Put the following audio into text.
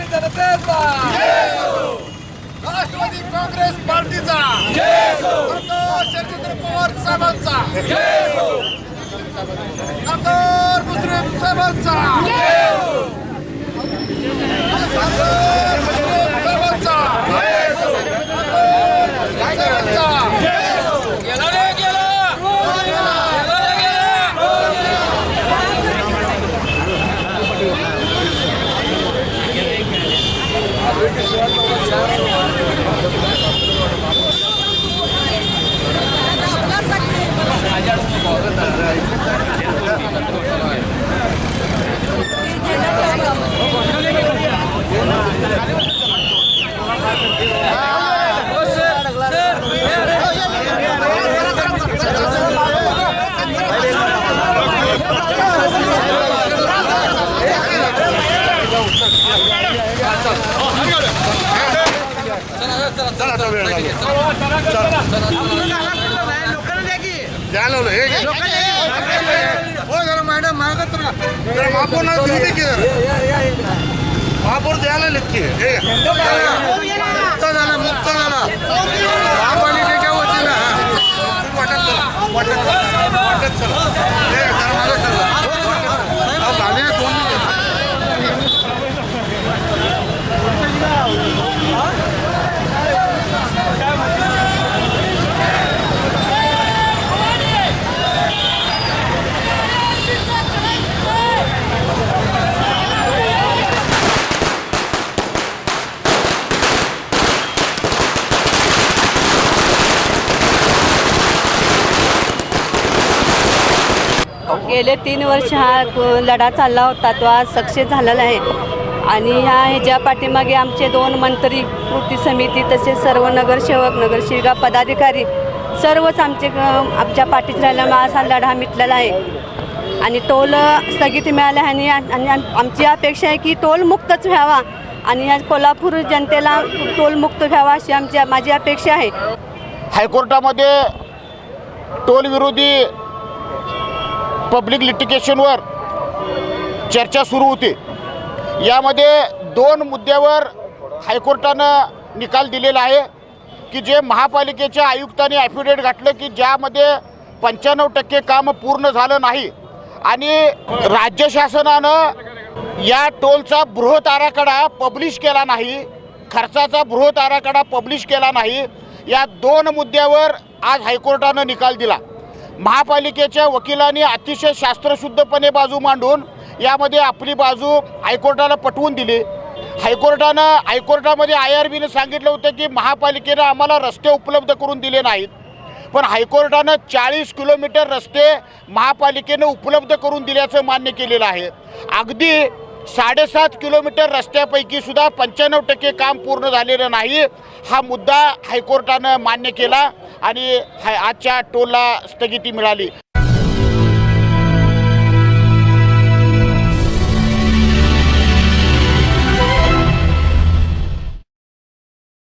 कोकणी जनतेचा राष्ट्रवादी काँग्रेस पार्टीचा. आमदार शरदचंद्र पवार साहेबांचा. आमदार मुश्रीफ साहेबांचा. Gracias. हे घे. हो जरा मॅडम मागत राहा. जरा महापौर ना देऊ दे की जरा. महापौर द्यायला की हे. मुक्त झाला मुक्त झाला महापालिकेच्या वतीनं हा. तुम्ही वाटत चला वाटत चला वाटत चला हे जरा मागं चला अहो, गाडी आहे, दोन मिनिटं. गेले तीन वर्ष हा लढा चालला होता तो आज सक्सेस झालेला आहे. आणि ह्या ह्याच्या पाठीमागे आमचे दोन मंत्री कृती समिती तसेच सर्व नगरसेवक नगरसेविका पदाधिकारी सर्वच आमचे ग- आमच्या पाठीत राहिल्यामुळे आज हा लढा मिटलेला आहे. आणि टोल स्थगिती मिळाल्या आणि आणि आमची अपेक्षा आहे की टोल मुक्तच व्हावा. आणि ह्या कोल्हापूर जनतेला टोल मुक्त व्हावा अशी आमची माझी अपेक्षा आहे. हायकोर्टामध्ये टोलविरोधी पब्लिक लिटिकेशनवर चर्चा सुरू होती. यामध्ये दोन मुद्द्यावर हायकोर्टानं निकाल दिलेला आहे की जे महापालिकेच्या आयुक्तांनी ॲफिडेविट घातलं की ज्यामध्ये पंच्याण्णव टक्के काम पूर्ण झालं नाही आणि राज्य शासनानं या टोलचा बृहत आराखडा पब्लिश केला नाही खर्चाचा बृहत आराखडा पब्लिश केला नाही या दोन मुद्द्यावर आज हायकोर्टानं निकाल दिला. महापालिकेच्या वकिलांनी अतिशय शास्त्रशुद्धपणे बाजू मांडून यामध्ये आपली बाजू हायकोर्टाला पटवून दिली. हायकोर्टानं हायकोर्टामध्ये आय आर बीनं सांगितलं होतं की महापालिकेनं आम्हाला रस्ते उपलब्ध करून दिले नाहीत. पण हायकोर्टानं चाळीस किलोमीटर रस्ते महापालिकेनं उपलब्ध करून दिल्याचं मान्य केलेलं आहे. अगदी साडेसात किलोमीटर रस्त्यापैकी सुद्धा पंच्याण्णव टक्के काम पूर्ण झालेलं नाही हा मुद्दा हायकोर्टानं मान्य केला. आणि हाय आजच्या टोलला स्थगिती मिळाली.